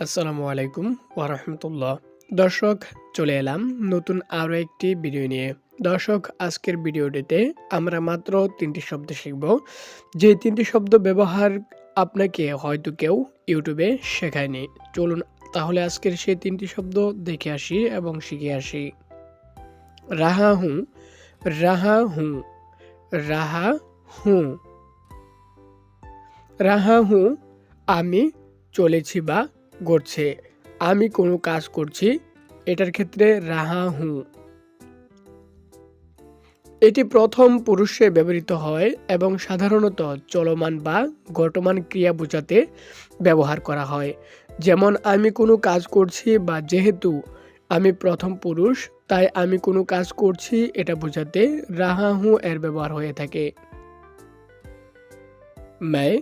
আসসালামু আলাইকুম ওরহমতুল্লাহ দর্শক, চলে এলাম নতুন আরও একটি ভিডিও নিয়ে। দর্শক, আজকের ভিডিওটিতে আমরা মাত্র তিনটি শব্দ শিখব। যে তিনটি শব্দ ব্যবহার আপনাকে হয়তো কেউ ইউটিউবে শেখায়নি। চলুন তাহলে আজকের সেই তিনটি শব্দ দেখে আসি এবং শিখে আসি। রাহা হুঁ রাহা হুঁ রাহা হুঁ রাহা হুঁ আমি চলেছি বা ঘটছে আমি কোনো কাজ করছি এটার ক্ষেত্রে রাহা হুঁ এটি প্রথম পুরুষে ব্যবহৃত হয় এবং সাধারণত চলমান বা ঘটমান ক্রিয়া বোঝাতে ব্যবহার করা হয় যেমন আমি কোনো কাজ করছি বা যেহেতু আমি প্রথম পুরুষ তাই আমি কোনো কাজ করছি এটা বোঝাতে রাহা হুঁ এর ব্যবহার হয়ে থাকে मैं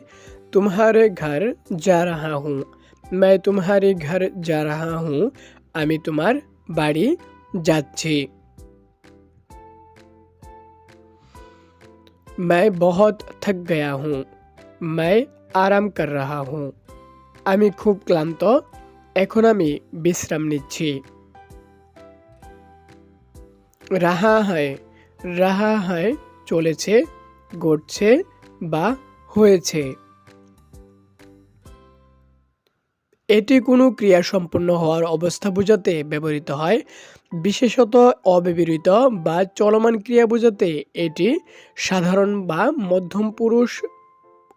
तुम्हारे घर जा रहा हूँ मैं तुम्हारे घर जा रहा हूँ আমি তোমার বাড়ি যাচ্ছি मैं बहुत थक गया हूँ मैं আরাম कर रहा हूँ আমি খুব ক্লান্ত এখন আমি বিশ্রাম নিচ্ছি রাহা হয় রাহা হয় চলেছে ঘটছে বা হয়েছে এটি কোনো ক্রিয়া সম্পন্ন হওয়ার অবস্থা বোঝাতে ব্যবহৃত হয়। বিশেষত অব্যবহৃত বা চলমান ক্রিয়া বোঝাতে এটি সাধারণ বা মধ্যম পুরুষ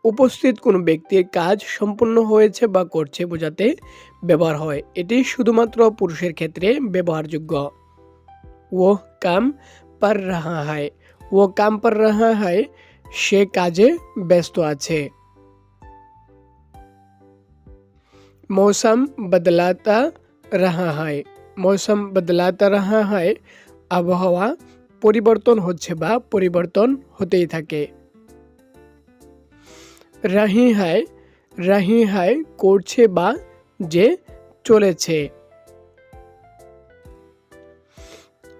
উপস্থিত কোনো ব্যক্তির কাজ সম্পূর্ণ হয়েছে বা করছে বোঝাতে ব্যবহার হয়। এটি শুধুমাত্র পুরুষের ক্ষেত্রে ব্যবহারযোগ্য। ও কাম পার রাহা হয়। ও কাম পার রাহা হয়। সে কাজে ব্যস্ত আছে। মৌসুম बदलाता रहा হয় মৌসুম বদলাতা রাহা হয় আবহাওয়া পরিবর্তন হচ্ছে বা পরিবর্তন হতেই থাকে রাহি হায় রাহি হায় করছে বা যে চলেছে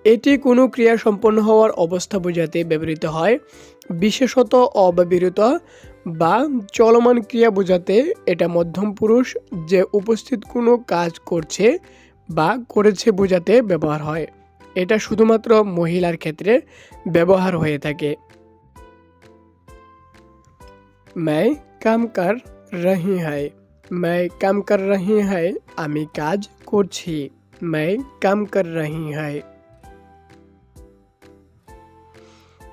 এটি কোনো ক্রিয়া সম্পন্ন হওয়ার অবস্থা বোঝাতে ব্যবহৃত হয়, বিশেষত অব্যবহৃত বা চলমান ক্রিয়া বোঝাতে এটা মধ্যম পুরুষ যে উপস্থিত কোনো কাজ করছে বা করেছে বোঝাতে ব্যবহার হয়। এটা শুধুমাত্র মহিলার ক্ষেত্রে ব্যবহার হয়ে থাকে। ম্যায় কাম কর রহি হায়, ম্যায় কাম কর রহি হায়, আমি কাজ করছি। ম্যায় কাম কর রহি হায়।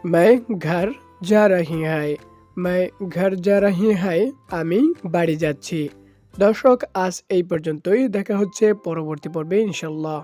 मैं घर যা রহি হয় मैं ঘর যা রহি হয় আমি বাড়ি যাচ্ছি দর্শক আজ এই পর্যন্তই দেখা হচ্ছে পরবর্তী পর্বে ইনশাল্লাহ